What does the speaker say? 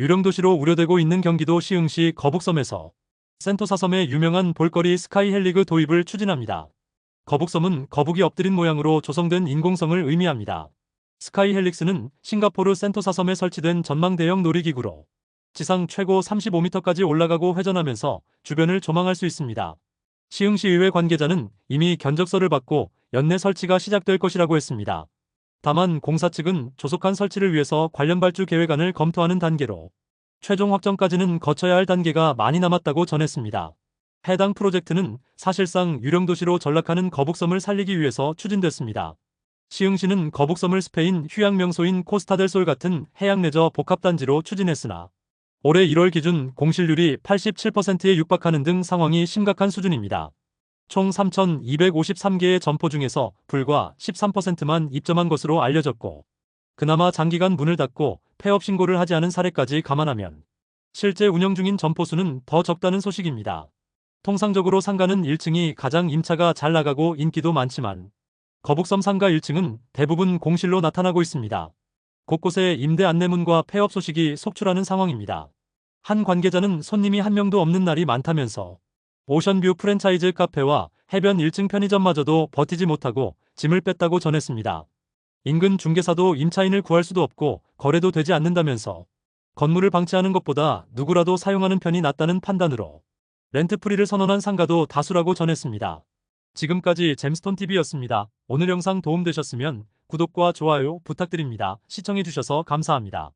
유령도시로 우려되고 있는 경기도 시흥시 거북섬에서 센토사섬의 유명한 볼거리 스카이헬리그 도입을 추진합니다. 거북섬은 거북이 엎드린 모양으로 조성된 인공성을 의미합니다. 스카이헬릭스는 싱가포르 센토사섬에 설치된 전망대형 놀이기구로 지상 최고 35m까지 올라가고 회전하면서 주변을 조망할 수 있습니다. 시흥시의회 관계자는 이미 견적서를 받고 연내 설치가 시작될 것이라고 했습니다. 다만 공사 측은 조속한 설치를 위해서 관련 발주 계획안을 검토하는 단계로 최종 확정까지는 거쳐야 할 단계가 많이 남았다고 전했습니다. 해당 프로젝트는 사실상 유령 도시로 전락하는 거북섬을 살리기 위해서 추진됐습니다. 시흥시는 거북섬을 스페인 휴양 명소인 코스타델솔 같은 해양 레저 복합단지로 추진했으나 올해 1월 기준 공실률이 87%에 육박하는 등 상황이 심각한 수준입니다. 총 3,253개의 점포 중에서 불과 13%만 입점한 것으로 알려졌고 그나마 장기간 문을 닫고 폐업 신고를 하지 않은 사례까지 감안하면 실제 운영 중인 점포 수는 더 적다는 소식입니다. 통상적으로 상가는 1층이 가장 임차가 잘 나가고 인기도 많지만 거북섬 상가 1층은 대부분 공실로 나타나고 있습니다. 곳곳에 임대 안내문과 폐업 소식이 속출하는 상황입니다. 한 관계자는 손님이 한 명도 없는 날이 많다면서 오션뷰 프랜차이즈 카페와 해변 1층 편의점마저도 버티지 못하고 짐을 뺐다고 전했습니다. 인근 중개사도 임차인을 구할 수도 없고 거래도 되지 않는다면서 건물을 방치하는 것보다 누구라도 사용하는 편이 낫다는 판단으로 렌트프리를 선언한 상가도 다수라고 전했습니다. 지금까지 잼스톤TV였습니다. 오늘 영상 도움되셨으면 구독과 좋아요 부탁드립니다. 시청해주셔서 감사합니다.